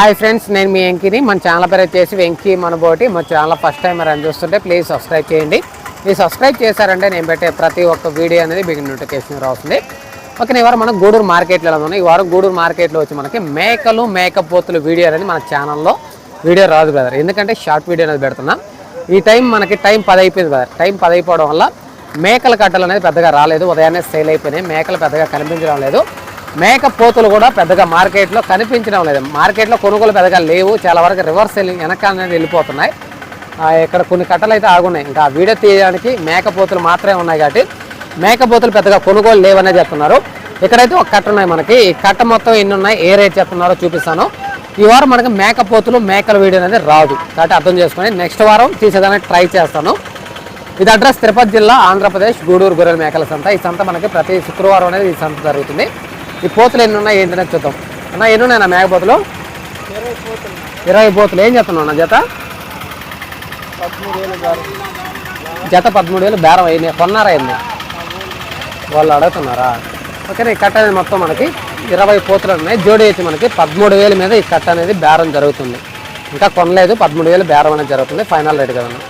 Hi friends నేను మీ వెంకిని. మన channel పేరు వచ్చేసి వెంకీ మనబోటి. మా ఛానల్ ఫస్ట్ టైం అని చూస్తుంటే ప్లీజ్ సబ్స్క్రైబ్ చేయండి. మీరు సబ్స్క్రైబ్ చేశారంటే నేను పెట్టే ప్రతి ఒక్క వీడియో అనేది మీకు నోటిఫికేషన్ రాస్తుంది. ఓకే ఈ వారం మనం గూడూరు మార్కెట్లో ఉన్నాం. ఉన్నాయి ఈ వారం గూడూరు మార్కెట్లో వచ్చి మనకి మేకలు మేకపోతులు వీడియో అనేది మన ఛానల్లో వీడియో రాదు బ్రదర్ ఎందుకంటే షార్ట్ వీడియో అనేది పెడుతున్నాం. ఈ టైం మనకి టైం పది అయిపోయింది బ్రదర్ టైం పది అయిపోవడం వల్ల మేకల కట్టలు అనేది పెద్దగా రాలేదు. ఉదయాన్నే సేల్ అయిపోయినాయి. మేకలు పెద్దగా కనిపించడం లేదు. మేకపోతులు కూడా పెద్దగా మార్కెట్లో కనిపించడం లేదు. మార్కెట్లో కొనుగోలు పెద్దగా లేవు. చాలా వరకు రివర్స్ సెల్లింగ్ వెనక అనేది వెళ్ళిపోతున్నాయి. ఇక్కడ కొన్ని కట్టలు అయితే ఆగున్నాయి. ఇంకా వీడియో తీయడానికి మేకపోతులు మాత్రమే ఉన్నాయి కాబట్టి మేకపోతులు పెద్దగా కొనుగోలు లేవనే చెప్తున్నారు. ఇక్కడైతే ఒక కట్ట ఉన్నాయి మనకి. ఈ కట్ట మొత్తం ఎన్ని ఉన్నాయి? ఏ రేట్ చెప్తున్నారో చూపిస్తాను. ఈ వారం మనకి మేకపోతులు మేకల వీడియో అనేది రాదు. కాబట్టి అర్థం చేసుకొని నెక్స్ట్ వారం తీసేదానికి ట్రై చేస్తాను. ఇది అడ్రస్ తిరుపతి జిల్లా ఆంధ్రప్రదేశ్ గూడూరు గొర్రెల మేకల సంత. ఈ సంత మనకి ప్రతి శుక్రవారం అనేది ఈ సంత జరుగుతుంది. ఈ పోతులు ఎన్ని ఉన్నాయి ఏంటనే చూద్దాం. అన్న ఎన్ని ఉన్నాయి నా మేకపోతులు ఇరవై పోతులు. ఏం చేస్తున్నావు అన్న జత? జత పదమూడు వేలు బేరం అయింది. కొన్నారా అయింది వాళ్ళు అడుగుతున్నారా? ఓకే ఈ కట్ట అనేది మొత్తం మనకి ఇరవై పోతులు ఉన్నాయి. జోడి అయితే మనకి పదమూడు వేల మీద ఈ కట్ట అనేది బేరం జరుగుతుంది. ఇంకా కొనలేదు. పదమూడు వేలు బేరం అనేది జరుగుతుంది. ఫైనల్ రేట్ కదన్నా.